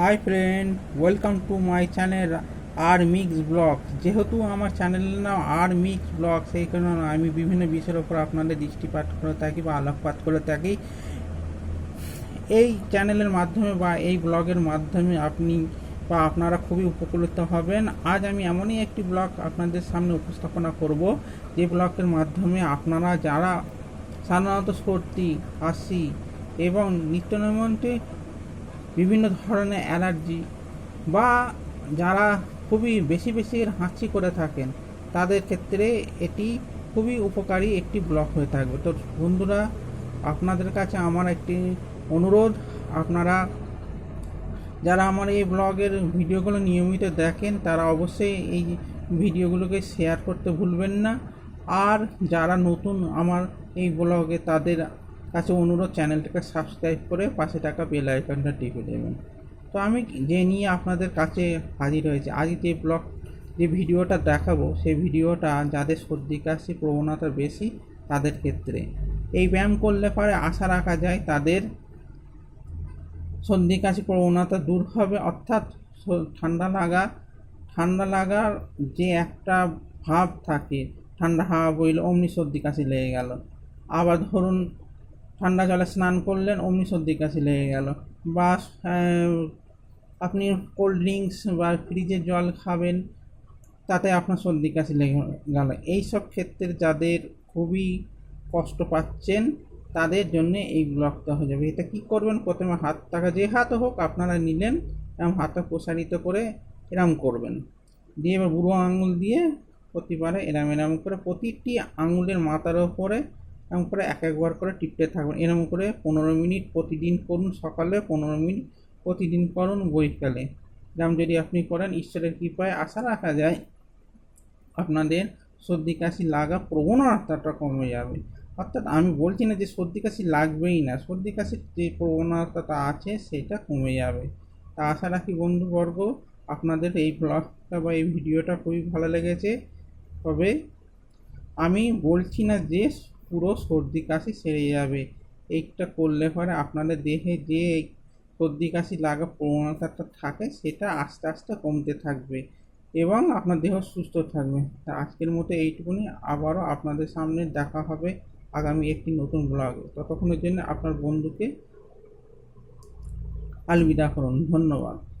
Hi friend, welcome to my channel R mix blog. যেহেতু আমার চ্যানেলের নাম আর মিক্স ব্লগ, সেই কারণে আমি বিভিন্ন বিষয়ের ওপর আপনাদের দৃষ্টিপাত করে থাকি বা আলোকপাত করে থাকি। এই চ্যানেলের মাধ্যমে বা এই ব্লগের মাধ্যমে আপনি বা আপনারা খুবই উপকৃত হবেন। আজ আমি এমনই একটি ব্লগ আপনাদের সামনে উপস্থাপনা করব, যে ব্লগের মাধ্যমে আপনারা যারা সাধারণত সর্দি কাশি এবং নিত্য নৈমন্ত্রে বিভিন্ন ধরনের অ্যালার্জি বা যারা খুবই বেশি বেশি হাঁচি করে থাকেন, তাদের ক্ষেত্রে এটি খুবই উপকারী একটি ব্লক হয়ে থাকবে। তো বন্ধুরা, আপনাদের কাছে আমার একটি অনুরোধ, আপনারা যারা আমার এই ব্লগের ভিডিওগুলো নিয়মিত দেখেন, তারা অবশ্যই এই ভিডিওগুলোকে শেয়ার করতে ভুলবেন না। আর যারা নতুন আমার এই ব্লগে, তাদের কাছে অনুরোধ, চ্যানেলটাকে সাবস্ক্রাইব করে পাশে টাকা বেল আইকনটা টিপে দেবেন। তো আমি যে নিয়ে আপনাদের কাছে হাজির হয়েছে আজ যে ব্লগ, যে ভিডিওটা দেখাবো, সেই ভিডিওটা যাদের সর্দি, কাশি, প্রবণতা বেশি, তাদের ক্ষেত্রে। এই ব্যায়াম করলে পরে আশা রাখা যায় তাদের সর্দি, কাশি, প্রবণতা দূর হবে। অর্থাৎ ঠান্ডা লাগা, ঠান্ডা লাগার যে একটা ভাব থাকে, ঠান্ডা হাওয়া বইলে অমনি সর্দি, কাশি লেগে গেল। আবার ধরুন ঠান্ডা জলে স্নান করলেন অমনি সর্দি কাশি লেগে গেল। বা আপনি কোল্ড ড্রিঙ্কস বা ফ্রিজের জল খাবেন, তাতে আপনার সর্দি কাশি লেগে গেল। এইসব ক্ষেত্রে যাদের খুবই কষ্ট পাচ্ছেন, তাদের জন্য এই ব্লকটা হয়ে যাবে। এটা কী করবেন? প্রথমে হাত টাকা যে হাত হোক, আপনারা নিলেন এরম হাতটা প্রসারিত করে এরম করবেন। দিয়ে এবার বুড়ো আঙুল দিয়ে প্রতিবারে এরম এরম করে প্রতিটি আঙুলের মাথার ওপরে এরম করে এক একবার করে টিপতে থাকবেন এরম করে পনেরো মিনিট প্রতিদিন করুন সকালে, পনেরো মিনিট প্রতিদিন করুন বৈকালে। যেমন যদি আপনি করেন, ঈশ্বরের কৃপায় আশা রাখা যায়, আপনাদের সর্দি কাশি লাগা প্রবণতাটা কমে যাবে। অর্থাৎ আমি বলছি না যে সর্দি কাশি লাগবেই না, সর্দি কাশির যে প্রবণতাটা আছে সেটা কমে যাবে। তা আশা রাখি বন্ধুবর্গ, আপনাদের এই ব্লগটা বা এই ভিডিওটা খুবই ভালো লেগেছে। তবে আমি বলছি না যে পুরো সর্দি কাশি সেরে যাবে। এইটা করলে পরে আপনাদের দেহে যে সর্দি কাশি লাগা প্রবণতাটা থাকে, সেটা আস্তে আস্তে কমতে থাকবে এবং আপনার দেহ সুস্থ থাকবে। তা আজকের মতো এইটুকুনি। আবারও আপনাদের সামনে দেখা হবে আগামী একটি নতুন ব্লগে। ততক্ষণের জন্য আপনার বন্ধুকে আলবিদা করুন। ধন্যবাদ।